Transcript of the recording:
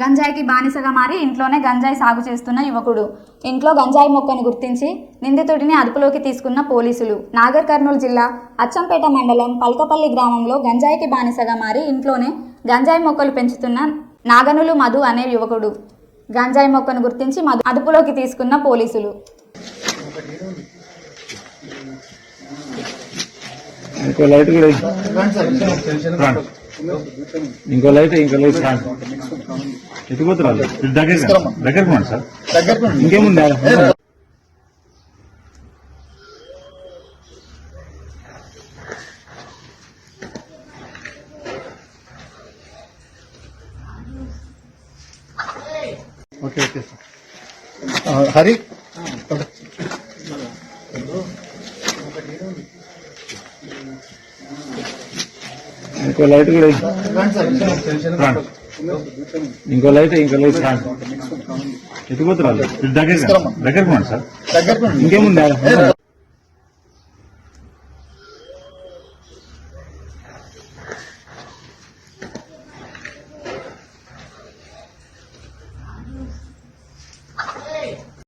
గంజాయికి బానిసగా మారి ఇంట్లోనే గంజాయి సాగు చేస్తున్న యువకుడు. ఇంట్లో గంజాయి మొక్కను గుర్తించి నిందితుడిని అదుపులోకి తీసుకున్న పోలీసులు. నాగర్ కర్నూలు జిల్లా అచ్చంపేట మండలం పల్కపల్లి గ్రామంలో గంజాయికి బానిసగా మారి ఇంట్లోనే గంజాయి మొక్కలు పెంచుతున్న నాగనులు మధు అనే యువకుడు. గంజాయి మొక్కను గుర్తించి మధు అదుపులోకి తీసుకున్న పోలీసులు. లైట్ కూడా. ఇంకో లైట్ ఇంకో లైట్ రండి. ఎత్తుకుపోతున్నారు దగ్గర దగ్గరకు రండి సార్. ఇంకేముంది? Okay okay sir. హరి? ఇంకో లైట్ కూడా. ఇంకో లైట్ ఇంకో లైట్ రండి. ఎత్తుకుపోతున్నారు. దగ్గర దగ్గరకు రండి సార్ ఇంకేముంది?